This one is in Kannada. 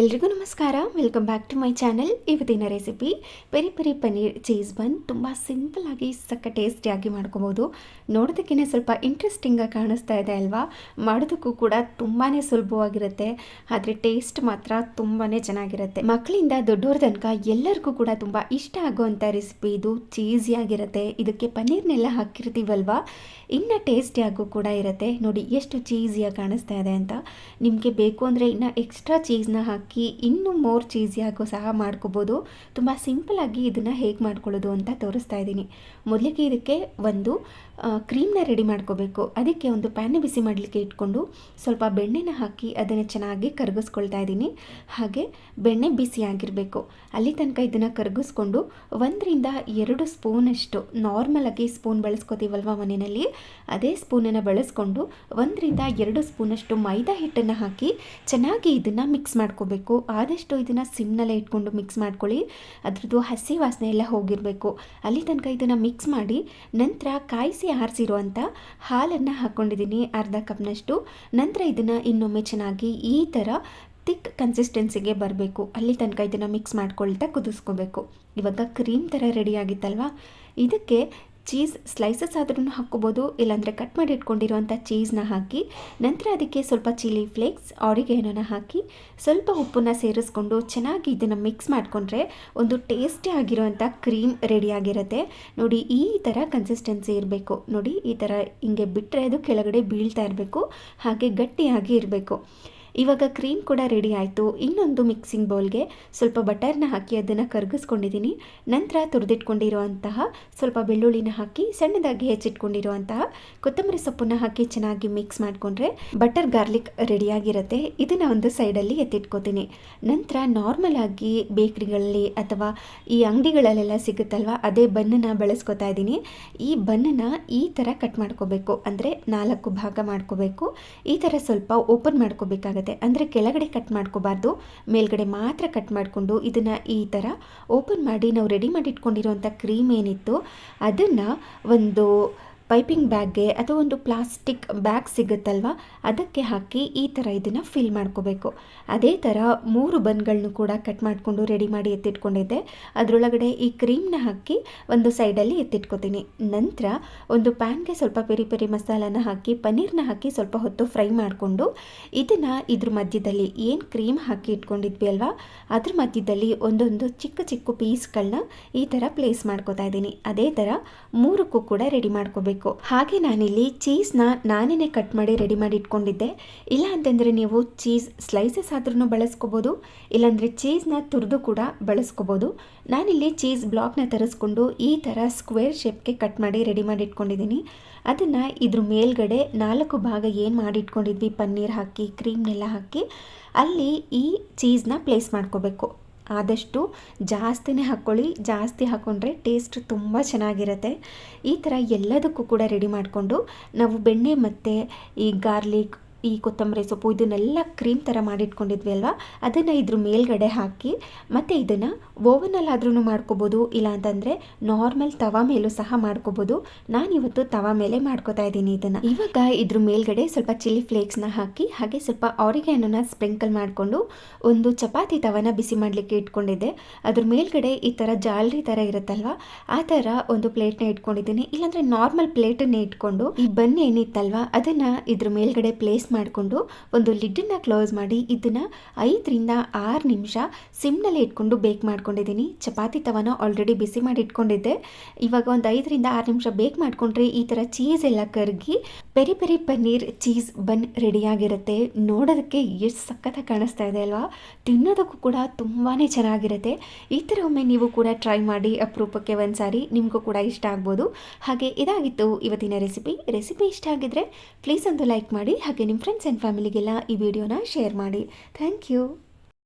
ಎಲ್ರಿಗೂ ನಮಸ್ಕಾರ. Welcome back to my channel ಇವತ್ತಿನ recipe peri peri paneer cheese bun ತುಂಬ ಸಿಂಪಲ್ಲಾಗಿ ಸಕ್ಕ ಟೇಸ್ಟಿಯಾಗಿ ಮಾಡ್ಕೋಬೋದು. ನೋಡೋದಕ್ಕೇ ಸ್ವಲ್ಪ ಇಂಟ್ರೆಸ್ಟಿಂಗಾಗಿ ಕಾಣಿಸ್ತಾ ಇದೆ ಅಲ್ವಾ? ಮಾಡೋದಕ್ಕೂ ಕೂಡ ತುಂಬಾ ಸುಲಭವಾಗಿರುತ್ತೆ. ಆದರೆ ಟೇಸ್ಟ್ ಮಾತ್ರ ತುಂಬಾ ಚೆನ್ನಾಗಿರುತ್ತೆ. ಮಕ್ಕಳಿಂದ ದೊಡ್ಡವ್ರ ತನಕ ಎಲ್ಲರಿಗೂ ಕೂಡ ತುಂಬ ಇಷ್ಟ ಆಗುವಂಥ ರೆಸಿಪಿ ಇದು ಚೀಸಿಯಾಗಿರುತ್ತೆ ಇದಕ್ಕೆ ಪನ್ನೀರ್ನೆಲ್ಲ ಹಾಕಿರ್ತೀವಲ್ವಾ? ಇನ್ನು ಟೇಸ್ಟಿಯಾಗೂ ಕೂಡ ಇರುತ್ತೆ. ನೋಡಿ ಎಷ್ಟು ಚೀಸಿಯಾಗಿ ಕಾಣಿಸ್ತಾ ಇದೆ ಅಂತ. ನಿಮಗೆ ಬೇಕು ಅಂದರೆ ಇನ್ನು ಎಕ್ಸ್ಟ್ರಾ ಚೀಸ್ನ ಹಾಕಿ ಇನ್ನೂ ಮೋರ್ ಚೀಸಿಯಾಗೂ ಸಹ ಮಾಡ್ಕೋಬೋದು. ತುಂಬ ಸಿಂಪಲಾಗಿ ಇದನ್ನು ಹೇಗೆ ಮಾಡ್ಕೊಳ್ಳೋದು ಅಂತ ತೋರಿಸ್ತಾ ಇದ್ದೀನಿ. ಮೊದಲಿಗೆ ಇದಕ್ಕೆ ಒಂದು ಕ್ರೀಮ್ನ ರೆಡಿ ಮಾಡ್ಕೋಬೇಕು. ಅದಕ್ಕೆ ಒಂದು ಪ್ಯಾನ್ ಬಿಸಿ ಮಾಡಲಿಕ್ಕೆ ಇಟ್ಕೊಂಡು ಸ್ವಲ್ಪ ಬೆಣ್ಣೆನ ಹಾಕಿ ಅದನ್ನು ಚೆನ್ನಾಗಿ ಕರಗಿಸ್ಕೊಳ್ತಾ ಇದ್ದೀನಿ. ಹಾಗೆ ಬೆಣ್ಣೆ ಬಿಸಿ ಆಗಿರಬೇಕು. ಅಲ್ಲಿ ತನಕ ಇದನ್ನು ಕರಗಿಸ್ಕೊಂಡು ಒಂದರಿಂದ ಎರಡು ಸ್ಪೂನಷ್ಟು ನಾರ್ಮಲಾಗಿ ಸ್ಪೂನ್ ಬಳಸ್ಕೋತೀವಲ್ವ ಮನೆಯಲ್ಲಿ? ಅದೇ ಸ್ಪೂನನ್ನು ಬಳಸ್ಕೊಂಡು ಒಂದರಿಂದ ಎರಡು ಸ್ಪೂನಷ್ಟು ಮೈದಾ ಹಿಟ್ಟನ್ನು ಹಾಕಿ ಚೆನ್ನಾಗಿ ಇದನ್ನು ಮಿಕ್ಸ್ ಮಾಡ್ಕೋಬೇಕು. ಆದಷ್ಟು ಇದನ್ನು ಸಿಮ್ನಲ್ಲೇ ಇಟ್ಕೊಂಡು ಮಿಕ್ಸ್ ಮಾಡ್ಕೊಳ್ಳಿ. ಅದರದ್ದು ಹಸಿ ವಾಸನೆ ಎಲ್ಲ ಹೋಗಿರಬೇಕು. ಅಲ್ಲಿ ತನಕ ಇದನ್ನು ಮಿಕ್ಸ್ ಮಾಡಿ ನಂತರ ಕಾಯಿಸಿ ಆರಿಸಿರುವಂಥ ಹಾಲನ್ನು ಹಾಕ್ಕೊಂಡಿದ್ದೀನಿ ಅರ್ಧ ಕಪ್ನಷ್ಟು. ನಂತರ ಇದನ್ನು ಇನ್ನೊಮ್ಮೆ ಚೆನ್ನಾಗಿ ಈ ಥರ ತಿಕ್ ಕನ್ಸಿಸ್ಟೆನ್ಸಿಗೆ ಬರಬೇಕು. ಅಲ್ಲಿ ತನಕ ಇದನ್ನು ಮಿಕ್ಸ್ ಮಾಡ್ಕೊಳ್ತಾ ಕುದಿಸ್ಕೋಬೇಕು. ಇವಾಗ ಕ್ರೀಮ್ ಥರ ರೆಡಿ ಆಗಿತ್ತಲ್ವಾ? ಇದಕ್ಕೆ ಚೀಸ್ ಸ್ಲೈಸಸ್ ಆದ್ರೂ ಹಾಕ್ಕೋಬೋದು, ಇಲ್ಲಾಂದರೆ ಕಟ್ ಮಾಡಿ ಇಟ್ಕೊಂಡಿರುವಂಥ ಚೀಸ್ನ ಹಾಕಿ, ನಂತರ ಅದಕ್ಕೆ ಸ್ವಲ್ಪ ಚಿಲ್ಲಿ ಫ್ಲೇಕ್ಸ್ ಆರಿಗೇನೋನ ಹಾಕಿ, ಸ್ವಲ್ಪ ಉಪ್ಪನ್ನು ಸೇರಿಸ್ಕೊಂಡು ಚೆನ್ನಾಗಿ ಇದನ್ನು ಮಿಕ್ಸ್ ಮಾಡಿಕೊಂಡ್ರೆ ಒಂದು ಟೇಸ್ಟಿ ಆಗಿರುವಂಥ ಕ್ರೀಮ್ ರೆಡಿಯಾಗಿರುತ್ತೆ ನೋಡಿ, ಈ ಥರ ಕನ್ಸಿಸ್ಟೆನ್ಸಿ ಇರಬೇಕು. ನೋಡಿ, ಈ ಥರ ಹಿಂಗೆ ಬಿಟ್ಟರೆ ಅದು ಕೆಳಗಡೆ ಬೀಳ್ತಾ ಇರಬೇಕು, ಹಾಗೆ ಗಟ್ಟಿಯಾಗಿ ಇರಬೇಕು. ಇವಾಗ ಕ್ರೀಮ್ ಕೂಡ ರೆಡಿ ಆಯಿತು. ಇನ್ನೊಂದು ಮಿಕ್ಸಿಂಗ್ ಬೌಲ್ಗೆ ಸ್ವಲ್ಪ ಬಟರ್ನ ಹಾಕಿ ಅದನ್ನು ಕರಗಿಸ್ಕೊಂಡಿದ್ದೀನಿ ನಂತರ ತುರಿದಿಟ್ಕೊಂಡಿರುವಂತಹ ಸ್ವಲ್ಪ ಬೆಳ್ಳುಳ್ಳಿನ ಹಾಕಿ ಸಣ್ಣದಾಗಿ ಹೆಚ್ಚಿಟ್ಕೊಂಡಿರುವಂತಹ ಕೊತ್ತಂಬರಿ ಸೊಪ್ಪನ್ನ ಹಾಕಿ ಚೆನ್ನಾಗಿ ಮಿಕ್ಸ್ ಮಾಡಿಕೊಂಡ್ರೆ ಬಟರ್ ಗಾರ್ಲಿಕ್ ರೆಡಿಯಾಗಿರುತ್ತೆ ಇದನ್ನು ಒಂದು ಸೈಡಲ್ಲಿ ಎತ್ತಿಟ್ಕೋತೀನಿ. ನಂತರ ನಾರ್ಮಲ್ ಆಗಿ ಬೇಕ್ರಿಗಳಲ್ಲಿ ಅಥವಾ ಈ ಅಂಗಡಿಗಳಲ್ಲೆಲ್ಲ ಸಿಗುತ್ತಲ್ವ, ಅದೇ ಬನ್ನನ್ನು ಬಳಸ್ಕೊತಾ ಇದ್ದೀನಿ ಈ ಬನ್ನನ್ನು ಈ ಥರ ಕಟ್ ಮಾಡ್ಕೋಬೇಕು. ಅಂದರೆ ನಾಲ್ಕು ಭಾಗ ಮಾಡ್ಕೋಬೇಕು. ಈ ಥರ ಸ್ವಲ್ಪ ಓಪನ್ ಮಾಡ್ಕೋಬೇಕಾಗತ್ತೆ. ಅಂದರೆ ಕೆಳಗಡೆ ಕಟ್ ಮಾಡ್ಕೋಬಾರ್ದು, ಮೇಲ್ಗಡೆ ಮಾತ್ರ ಕಟ್ ಮಾಡಿಕೊಂಡು ಇದನ್ನು ಈ ಥರ ಓಪನ್ ಮಾಡಿ ನಾವು ರೆಡಿ ಮಾಡಿ ಇಟ್ಕೊಂಡಿರುವಂಥ ಕ್ರೀಮ್ ಏನಿತ್ತು ಅದನ್ನು ಒಂದು ಪೈಪಿಂಗ್ ಬ್ಯಾಗ್ಗೆ ಅಥವಾ ಒಂದು ಪ್ಲಾಸ್ಟಿಕ್ ಬ್ಯಾಗ್ ಸಿಗುತ್ತಲ್ವ? ಅದಕ್ಕೆ ಹಾಕಿ ಈ ಥರ ಇದನ್ನು ಫಿಲ್ ಮಾಡ್ಕೋಬೇಕು. ಅದೇ ಥರ ಮೂರು ಬನ್ಗಳನ್ನು ಕೂಡ ಕಟ್ ಮಾಡಿಕೊಂಡು ರೆಡಿ ಮಾಡಿ ಎತ್ತಿಟ್ಕೊಂಡಿದ್ದೆ. ಅದರೊಳಗಡೆ ಈ ಕ್ರೀಮ್ನ ಹಾಕಿ ಒಂದು ಸೈಡಲ್ಲಿ ಎತ್ತಿಟ್ಕೋತೀನಿ. ನಂತರ ಒಂದು ಪ್ಯಾನ್ಗೆ ಸ್ವಲ್ಪ ಪೆರಿ ಪೆರಿ ಮಸಾಲನ ಹಾಕಿ, ಪನ್ನೀರ್ನ ಹಾಕಿ ಸ್ವಲ್ಪ ಹೊತ್ತು ಫ್ರೈ ಮಾಡಿಕೊಂಡು ಇದನ್ನು ಇದ್ರ ಮಧ್ಯದಲ್ಲಿ ಏನು ಕ್ರೀಮ್ ಹಾಕಿ ಇಟ್ಕೊಂಡಿದ್ವಿ ಅಲ್ವಾ? ಅದ್ರ ಮಧ್ಯದಲ್ಲಿ ಒಂದೊಂದು ಚಿಕ್ಕ ಚಿಕ್ಕ ಪೀಸ್ಗಳನ್ನ ಈ ಥರ ಪ್ಲೇಸ್ ಮಾಡ್ಕೋತಾ ಇದ್ದೀನಿ. ಅದೇ ಥರ ಮೂರಕ್ಕೂ ಕೂಡ ರೆಡಿ ಮಾಡ್ಕೋಬೇಕು. ಹಾಗೆ ನಾನಿಲ್ಲಿ ಚೀಸ್ನ ನಾನೇನೆ ಕಟ್ ಮಾಡಿ ರೆಡಿ ಮಾಡಿ ಇಟ್ಕೊಂಡಿದ್ದೆ. ಇಲ್ಲ ಅಂತಂದರೆ ನೀವು ಚೀಸ್ ಸ್ಲೈಸಸ್ ಆದ್ರೂ ಬಳಸ್ಕೋಬೋದು, ಇಲ್ಲಾಂದರೆ ಚೀಸ್ನ ತುರಿದು ಕೂಡ ಬಳಸ್ಕೋಬೋದು. ನಾನಿಲ್ಲಿ ಚೀಸ್ ಬ್ಲಾಕ್ನ ತರಿಸ್ಕೊಂಡು ಈ ಥರ ಸ್ಕ್ವೇರ್ ಶೇಪ್ಗೆ ಕಟ್ ಮಾಡಿ ರೆಡಿ ಮಾಡಿ ಇಟ್ಕೊಂಡಿದ್ದೀನಿ. ಅದನ್ನು ಇದ್ರ ಮೇಲ್ಗಡೆ ನಾಲ್ಕು ಭಾಗ ಏನು ಮಾಡಿ ಇಟ್ಕೊಂಡಿದ್ವಿ, ಪನ್ನೀರ್ ಹಾಕಿ, ಕ್ರೀಮ್ನೆಲ್ಲ ಹಾಕಿ, ಅಲ್ಲಿ ಈ ಚೀಸ್ನ ಪ್ಲೇಸ್ ಮಾಡ್ಕೋಬೇಕು. ಆದಷ್ಟು ಜಾಸ್ತಿನೇ ಹಾಕ್ಕೊಳ್ಳಿ. ಜಾಸ್ತಿ ಹಾಕ್ಕೊಂಡ್ರೆ ಟೇಸ್ಟ್ ತುಂಬ ಚೆನ್ನಾಗಿರುತ್ತೆ. ಈ ಥರ ಎಲ್ಲದಕ್ಕೂ ಕೂಡ ರೆಡಿ ಮಾಡಿಕೊಂಡು ನಾವು ಬೆಣ್ಣೆ ಮತ್ತು ಈ ಗಾರ್ಲಿಕ್ ಈ ಕೊತ್ತಂಬರಿ ಸೊಪ್ಪು ಇದನ್ನೆಲ್ಲ ಕ್ರೀಮ್ ಥರ ಮಾಡಿಟ್ಕೊಂಡಿದ್ವಿ ಅಲ್ವಾ? ಅದನ್ನು ಇದ್ರ ಮೇಲ್ಗಡೆ ಹಾಕಿ, ಮತ್ತು ಇದನ್ನು ಓವನಲ್ಲಾದ್ರೂ ಮಾಡ್ಕೋಬೋದು ಇಲ್ಲ ಅಂತಂದರೆ ನಾರ್ಮಲ್ ತವಾ ಮೇಲೂ ಸಹ ಮಾಡ್ಕೋಬೋದು. ನಾನಿವತ್ತು ತವಾ ಮೇಲೆ ಮಾಡ್ಕೋತಾ ಇದ್ದೀನಿ ಇದನ್ನು. ಇವಾಗ ಇದ್ರ ಮೇಲ್ಗಡೆ ಸ್ವಲ್ಪ ಚಿಲ್ಲಿ ಫ್ಲೇಕ್ಸ್ನ ಹಾಕಿ, ಹಾಗೆ ಸ್ವಲ್ಪ ಆರಿಗ್ಯಾನೋನ ಸ್ಪ್ರಿಂಕಲ್ ಮಾಡಿಕೊಂಡು ಒಂದು ಚಪಾತಿ ತವನ ಬಿಸಿ ಮಾಡಲಿಕ್ಕೆ ಇಟ್ಕೊಂಡಿದ್ದೆ. ಅದ್ರ ಮೇಲ್ಗಡೆ ಈ ಥರ ಜಾಲರಿ ಥರ ಇರುತ್ತಲ್ವ, ಆ ಥರ ಒಂದು ಪ್ಲೇಟ್ನ ಇಟ್ಕೊಂಡಿದ್ದೀನಿ. ಇಲ್ಲಾಂದರೆ ನಾರ್ಮಲ್ ಪ್ಲೇಟನ್ನೇ ಇಟ್ಕೊಂಡು ಈ ಬನ್ನಿ ಏನಿತ್ತಲ್ವ, ಅದನ್ನು ಇದ್ರ ಮೇಲ್ಗಡೆ ಪ್ಲೇಸ್ ಮಾಡಿಕೊಂಡು ಒಂದು ಲಿಡ್ಡನ್ನು ಕ್ಲೋಸ್ ಮಾಡಿ ಇದನ್ನು ಐದರಿಂದ ಆರು ನಿಮಿಷ ಸಿಮ್ನಲ್ಲಿ ಇಟ್ಕೊಂಡು ಬೇಕ್ ಮಾಡ್ಕೊಂಡಿದ್ದೀನಿ. ಚಪಾತಿ ತವನ ಆಲ್ರೆಡಿ ಬಿಸಿ ಮಾಡಿ ಇಟ್ಕೊಂಡಿದ್ದೆ. ಇವಾಗ ಒಂದು ಐದರಿಂದ ಆರು ನಿಮಿಷ ಬೇಕ್ ಮಾಡಿಕೊಂಡ್ರೆ ಈ ಥರ ಚೀಸ್ ಎಲ್ಲ ಕರಗಿ peri peri paneer cheese bun ರೆಡಿಯಾಗಿರುತ್ತೆ. ನೋಡೋದಕ್ಕೆ ಎಷ್ಟು ಸಖತ್ತಾಗಿ ಕಾಣಿಸ್ತಾ ಇದೆ ಅಲ್ವಾ? ತಿನ್ನೋದಕ್ಕೂ ಕೂಡ ತುಂಬಾ ಚೆನ್ನಾಗಿರುತ್ತೆ. ಈ ಥರ ಒಮ್ಮೆ ನೀವು ಕೂಡ ಟ್ರೈ ಮಾಡಿ ಅಪರೂಪಕ್ಕೆ ಒಂದು ಸಾರಿ ನಿಮಗೂ ಕೂಡ ಇಷ್ಟ ಆಗ್ಬೋದು. ಹಾಗೆ ಇದಾಗಿತ್ತು ಇವತ್ತಿನ ರೆಸಿಪಿ. ರೆಸಿಪಿ ಇಷ್ಟ ಆಗಿದ್ರೆ ಪ್ಲೀಸ್ ಒಂದು ಲೈಕ್ ಮಾಡಿ ಹಾಗೆ ನಿಮ್ಮ ಫ್ರೆಂಡ್ಸ್ ಆ್ಯಂಡ್ ಫ್ಯಾಮಿಲಿಗೆಲ್ಲ ಈ ವಿಡಿಯೋನ ಶೇರ್ ಮಾಡಿ. Thank you.